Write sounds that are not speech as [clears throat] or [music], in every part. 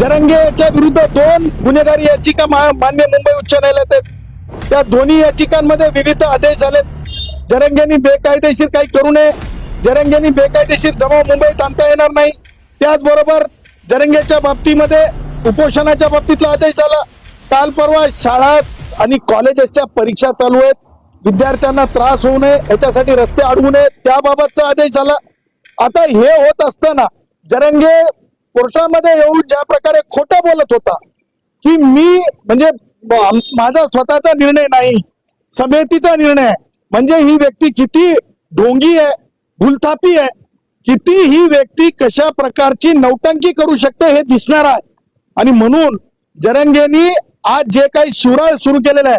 जरंगेच्या विरुद्ध दोन गुन्हेगारी याचिका मान्य मुंबई उच्च न्यायालयात आहेत. त्या दोन्ही याचिकांमध्ये विविध आदेश झालेत. जरंगेनी बेकायदेशीर काही करू नये. जरंगेनी बेकायदेशीर जमाव मुंबईत आणता येणार नाही. त्याचबरोबर जरंगेच्या बाबतीमध्ये उपोषणाच्या बाबतीतला आदेश झाला. काल परवा शाळा आणि कॉलेजेसच्या परीक्षा चालू आहेत. विद्यार्थ्यांना त्रास होऊ नये. याच्यासाठी रस्ते अडवू नये त्याबाबतचा आदेश झाला. आता हे होत असताना जरंगे कोर्टामध्ये येऊन ज्या प्रकारे खोटं बोलत होता की मी म्हणजे माझा स्वतःचा निर्णय नाही समितीचा निर्णय म्हणजे ही व्यक्ती किती ढोंगी आहे भूलथापी आहे किती ही व्यक्ती कशा प्रकारची नौटंकी करू शकते हे दिसणार आहे. आणि म्हणून जरंगेनी आज जे काही शिवराळ सुरू केलेलं आहे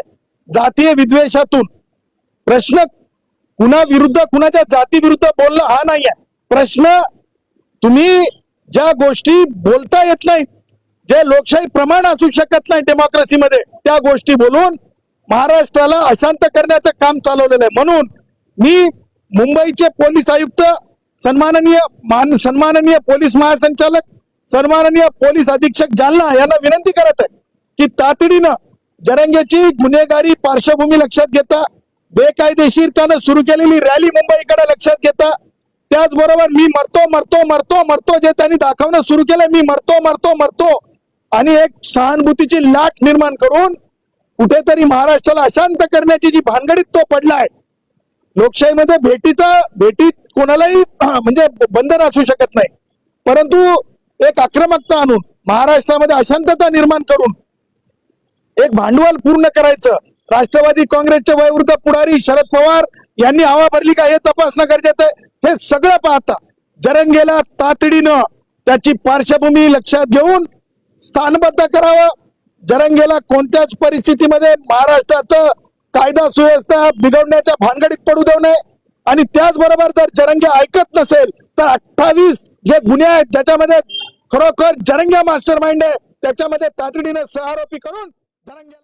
जातीय विद्वेषातून प्रश्न कुणा विरुद्ध कुणाच्या जाती विरुद्ध बोलणं हा नाही आहे प्रश्न तुम्ही ज्या गोष्टी बोलता येत नाही जे लोकशाही प्रमाण असू शकत नाही डेमोक्रेसीमध्ये त्या गोष्टी बोलून महाराष्ट्राला अशांत करण्याचं काम चालवलेलं आहे. म्हणून मी मुंबईचे पोलीस आयुक्त सन्माननीय मान सन्माननीय पोलीस महासंचालक सन्माननीय पोलीस अधीक्षक जालना यांना विनंती करत आहे की तातडीनं जरंगेची गुन्हेगारी पार्श्वभूमी लक्षात घेता बेकायदेशीर त्यानं सुरू केलेली रॅली मुंबईकडे लक्षात घेता त्याचबरोबर मी मरतो मरतो मरतो मरतो जे त्यांनी दाखवणं सुरू केलं मी मरतो मरतो मरतो. आणि एक सहानुभूतीची लाट निर्माण करून कुठेतरी महाराष्ट्राला अशांत करण्याची जी भानगडीत तो पडलाय लोकशाहीमध्ये भेटीचा भेटीत कोणालाही [clears throat] म्हणजे बंधन असू शकत नाही. परंतु एक आक्रमकता आणून महाराष्ट्रामध्ये अशांतता निर्माण करून एक भांडवल पूर्ण करायचं. राष्ट्रवादी काँग्रेसचे वयोवृद्ध पुढारी शरद पवार यांनी हवा भरली का हे तपासणं गरजेचं आहे. हे सगळं पाहता जरंगेला तातडीनं त्याची पार्श्वभूमी लक्षात घेऊन स्थानबद्ध करावं. जरंगेला कोणत्याच परिस्थितीमध्ये महाराष्ट्राचं कायदा सुव्यवस्था बिघडण्याच्या भानगडीत पडू देऊ नये. आणि त्याचबरोबर जर जरंगे ऐकत नसेल तर अठ्ठावीस जे गुन्हे आहेत ज्याच्यामध्ये खरोखर जरंग्या मास्टर माइंड आहे त्याच्यामध्ये तातडीनं सहआरोपी करून जरंग्याला